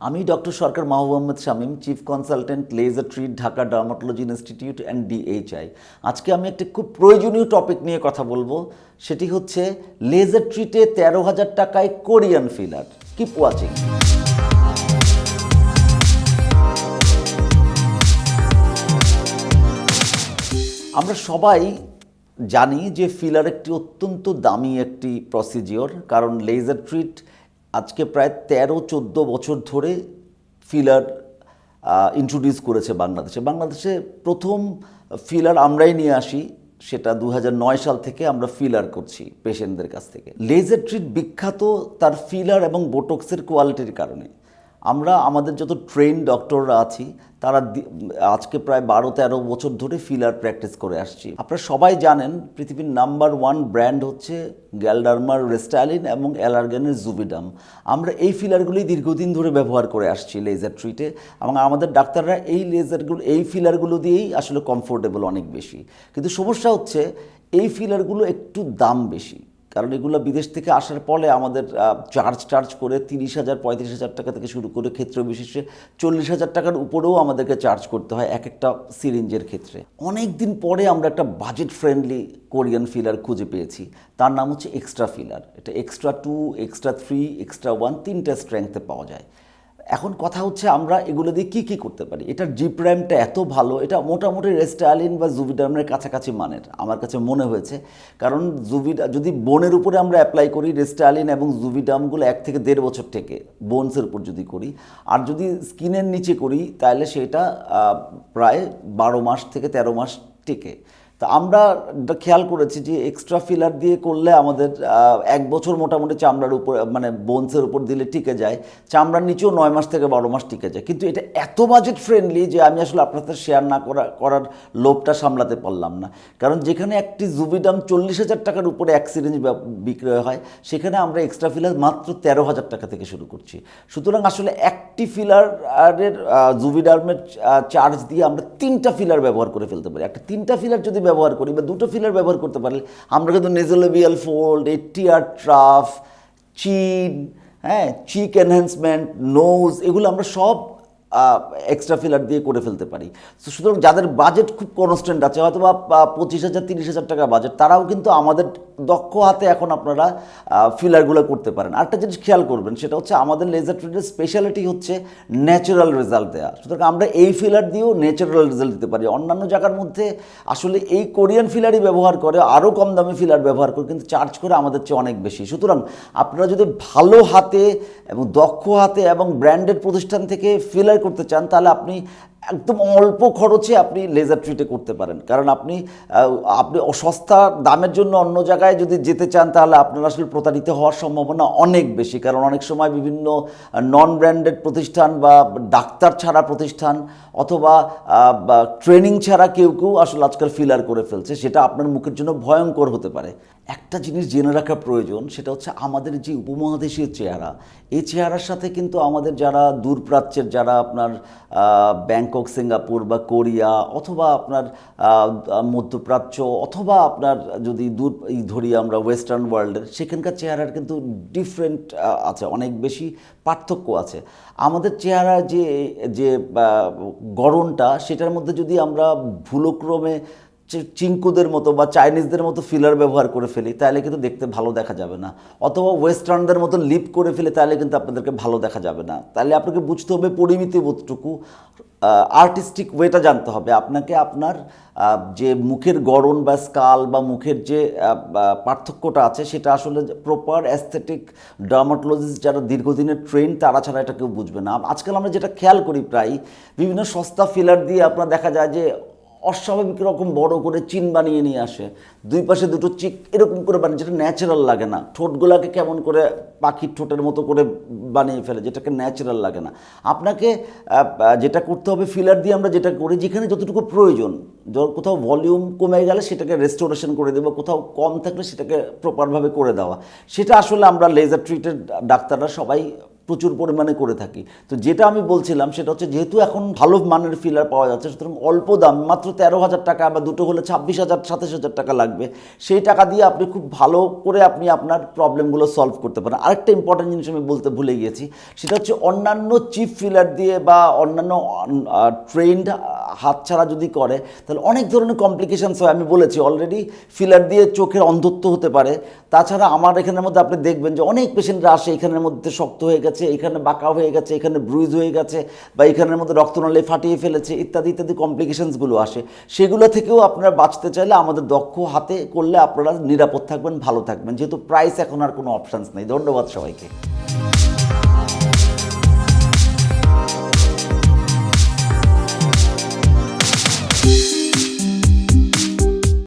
আমি doctor Sarkar Mahbub Ahmed Shamim chief consultant laser treat Dhaka dermatology institute and DHI আজকে আমি একটি খুব প্রয়োজনীয় টপিক নিয়ে কথা বলব, সেটি হচ্ছে লেজার ট্রিটে তেরো হাজার টাকায় কোরিয়ান ফিলার কিপ ওয়াচিং আমরা সবাই জানি যে ফিলার একটি অত্যন্ত দামি একটি প্রসিজিওর কারণ লেজার ট্রিট আজকে প্রায় তেরো, চোদ্দ বছর ধরে ফিলার ইন্ট্রোডিউস করেছে বাংলাদেশে। বাংলাদেশে প্রথম ফিলার আমরাই নিয়ে আসি, সেটা দু হাজার নয় সাল থেকে আমরা ফিলার করছি পেশেন্টদের কাছ থেকে। লেজার ট্রিট বিখ্যাত তার ফিলার এবং বোটক্সের কোয়ালিটির কারণে। আমরা আমাদের যত ট্রেন ডক্টররা আছি, তারা আজকে প্রায় বারো তেরো বছর ধরে ফিলার প্র্যাকটিস করে আসছি। আপনারা সবাই জানেন, পৃথিবীর নাম্বার ওয়ান ব্র্যান্ড হচ্ছে গ্যালডার্মার রেস্টালিন এবং অ্যালার্গেনের জুবিডাম আমরা এই ফিলারগুলি দীর্ঘদিন ধরে ব্যবহার করে আসছি লেজার ট্রিটে এবং আমাদের ডাক্তাররা এই লেজারগুলো এই ফিলারগুলো দিয়েই আসলে কমফোর্টেবল অনেক বেশি। কিন্তু সমস্যা হচ্ছে, এই ফিলারগুলো একটু দাম বেশি। কারণ এগুলো বিদেশ থেকে আসার ফলে আমাদের চার্জ টার্জ করে তিরিশ হাজার, পঁয়ত্রিশ হাজার টাকা থেকে শুরু করে ক্ষেত্র বিশেষে চল্লিশ হাজার টাকার উপরেও আমাদেরকে চার্জ করতে হয় এক একটা সিরিঞ্জের ক্ষেত্রে। অনেক দিন পরে আমরা একটা বাজেট ফ্রেন্ডলি কোরিয়ান ফিলার খুঁজে পেয়েছি। তার নাম হচ্ছে এক্সট্রা ফিলার এটা extra two extra three extra one তিনটা স্ট্রেংথে পাওয়া যায়। এখন কথা হচ্ছে আমরা এগুলো দিয়ে কী কী করতে পারি? এটার জিপ র্যামটা এত ভালো, এটা মোটামুটি রেস্টালিন বা জুভিডামের কাছাকাছি মানের, আমার কাছে মনে হয়েছে। কারণ জুভিডা যদি বোনের উপরে আমরা অ্যাপ্লাই করি রেস্টালিন এবং জুভিডামগুলো এক থেকে দেড় বছর থেকে বোনসের উপর যদি করি, আর যদি স্কিনের নিচে করি, তাহলে সেটা প্রায় বারো মাস থেকে তেরো মাস টিকে। তা আমরা খেয়াল করেছি যে এক্সট্রা ফিলার দিয়ে করলে আমাদের এক বছর মোটামুটি চামড়ার উপর মানে বোনসের উপর দিলে টিকে যায়। চামড়ার নিচেও নয় মাস থেকে বারো মাস টিকে যায়। কিন্তু এটা এত বাজেট ফ্রেন্ডলি যে আমি আসলে আপনার সাথে শেয়ার না করা, করার লোভটা সামলাতে পারলাম না। কারণ যেখানে একটি জুবিডাম চল্লিশ হাজার টাকার উপরে এক সিরিঞ্জ বিক্রয় হয়, সেখানে আমরা এক্সট্রা ফিলার মাত্র তেরো হাজার টাকা থেকে শুরু করছি। সুতরাং আসলে একটি ফিলারের জুবিডার্মের চার্জ দিয়ে আমরা তিনটা ফিলার ব্যবহার করে ফেলতে পারি। একটা তিনটা ফিলার যদি ব্যবহার করি বা দুটো ফিলার ব্যবহার করতে পারলে, আমরা কিন্তু নেজোলোবিয়াল ফোল্ড এটিআর ট্রাফ চিন হ্যাঁ চিক এনহ্যান্সমেন্ট নোজ এগুলো আমরা সব এক্সট্রা ফিলার দিয়ে করে ফেলতে পারি। সুতরাং যাদের বাজেট খুব কনস্ট্যান্ট আছে হয়তো বা পঁচিশ হাজার, তিরিশ হাজার টাকা বাজেট তারাও কিন্তু আমাদের দক্ষ হাতে এখন আপনারা ফিলারগুলো করতে পারেন। আরেকটা জিনিস খেয়াল করবেন, সেটা হচ্ছে আমাদের লেজার ট্রিটের স্পেশালিটি হচ্ছে ন্যাচারাল রেজাল্ট দেওয়া সুতরাং আমরা এই ফিলার দিয়েও ন্যাচারাল রেজাল্ট দিতে পারি। অন্যান্য জায়গার মধ্যে আসলে এই কোরিয়ান ফিলারই ব্যবহার করে, আরও কম দামে ফিলার ব্যবহার করে, কিন্তু চার্জ করে আমাদের চেয়ে অনেক বেশি। সুতরাং আপনারা যদি ভালো হাতে এবং দক্ষ হাতে এবং ব্র্যান্ডেড প্রতিষ্ঠান থেকে ফিলার করতে চান, তাহলে আপনি একদম অল্প খরচে আপনি লেজার ট্রিটে করতে পারেন। কারণ আপনি আপনি সস্তা দামের জন্য অন্য জায়গায় যদি যেতে চান, তাহলে আপনার আসলে প্রতারিত হওয়ার সম্ভাবনা অনেক বেশি। কারণ অনেক সময় বিভিন্ন নন ব্র্যান্ডেড প্রতিষ্ঠান বা ডাক্তার ছাড়া প্রতিষ্ঠান অথবা ট্রেনিং ছাড়া কেউ কেউ আসলে আজকাল ফিলার করে ফেলছে। সেটা আপনার মুখের জন্য ভয়ঙ্কর হতে পারে। একটা জিনিস জেনে রাখা প্রয়োজন, সেটা হচ্ছে আমাদের যে উপমহাদেশীয় চেহারা, এই চেহারার সাথে কিন্তু আমাদের যারা দূরপ্রাচ্যের, যারা আপনার ব্যাংকক, সিঙ্গাপুর বা কোরিয়া অথবা আপনার মধ্যপ্রাচ্য অথবা আপনার যদি দূর ধরি আমরা ওয়েস্টার্ন ওয়ার্ল্ডের সেখানকার চেহারার কিন্তু ডিফারেন্ট আছে, অনেক বেশি পার্থক্য আছে। আমাদের চেহারা যে যে গড়নটা, সেটার মধ্যে যদি আমরা ভুলক্রমে চিঙ্কুদের মতো বা চাইনিজদের মতো ফিলার ব্যবহার করে ফেলি, তাহলে কিন্তু দেখতে ভালো দেখা যাবে না। অথবা ওয়েস্টার্নদের মতো লিপ করে ফেলে, তাহলে কিন্তু আপনাদেরকে ভালো দেখা যাবে না। তাহলে আপনাকে বুঝতে হবে পরিমিতি বোধটুকু আর্টিস্টিক ওয়েটা জানতে হবে। আপনাকে আপনার যে মুখের গড়ন বা স্কাল বা মুখের যে পার্থক্যটা আছে, সেটা আসলে প্রপার অ্যাস্থেটিক ডার্মাটোলজিস্ট যারা দীর্ঘদিনের ট্রেন তারা ছাড়া এটা কেউ বুঝবে না। আজকাল আমরা যেটা খেয়াল করি প্রায়, বিভিন্ন সস্তা ফিলার দিয়ে আপনার দেখা যায় যে অস্বাভাবিক রকম বড় করে চিন বানিয়ে নিয়ে আসে। দুই পাশে দুটো চিক এরকম করে বানিয়ে, যেটা ন্যাচারাল লাগে না। ঠোঁটগুলাকে কেমন করে পাখির ঠোঁটের মতো করে বানিয়ে ফেলে, যেটাকে ন্যাচারাল লাগে না। আপনাকে যেটা করতে হবে ফিলার দিয়ে আমরা যেটা করি, যেখানে যতটুকু প্রয়োজন কোথাও ভলিউম কমে গেলে সেটাকে রেস্টোরেশন করে দেবো, কোথাও কম থাকলে সেটাকে প্রপারভাবে করে দেওয়া। সেটা আসলে আমরা লেজার ট্রিটেড ডাক্তাররা সবাই প্রচুর পরিমাণে করে থাকি। তো যেটা আমি বলছিলাম সেটা হচ্ছে যেহেতু এখন ভালো মানের ফিলার পাওয়া যাচ্ছে, সুতরাং অল্প দাম, মাত্র তেরো হাজার টাকা বা দুটো হলে ছাব্বিশ হাজার, সাতাশ হাজার টাকা লাগবে। সেই টাকা দিয়ে আপনি খুব ভালো করে আপনি আপনার প্রবলেমগুলো সলভ করতে পারেন। আরেকটা ইম্পর্টেন্ট জিনিস আমি বলতে ভুলে গিয়েছি, সেটা হচ্ছে অন্যান্য চিপ ফিলার দিয়ে বা অন্যান্য ট্রেন্ড হাতছাড়া যদি করে, তাহলে অনেক ধরনের কমপ্লিকেশানস হয়। আমি বলেছি অলরেডি ফিলার দিয়ে চোখের অন্ধত্ব হতে পারে। তাছাড়া আমার এখানের মধ্যে আপনি দেখবেন যে অনেক পেশেন্টরা আসে, এখানের মধ্যে শক্ত হয়ে গেছে। এখানে বাঁকা হয়ে গেছে, এখানে ব্রুইজ হয়ে গেছে বা এখানের মধ্যে রক্তনালী ফাটিয়ে ফেলেছে, ইত্যাদি ইত্যাদি কমপ্লিকেশনসগুলো আসে। সেগুলো থেকেও আপনারা বাঁচতে চাইলে আমাদের দক্ষ হাতে করলে আপনারা নিরাপদ থাকবেন, ভালো থাকবেন। যেহেতু প্রাইস এখন আর কোনো অপশানস নেই। ধন্যবাদ সবাইকে।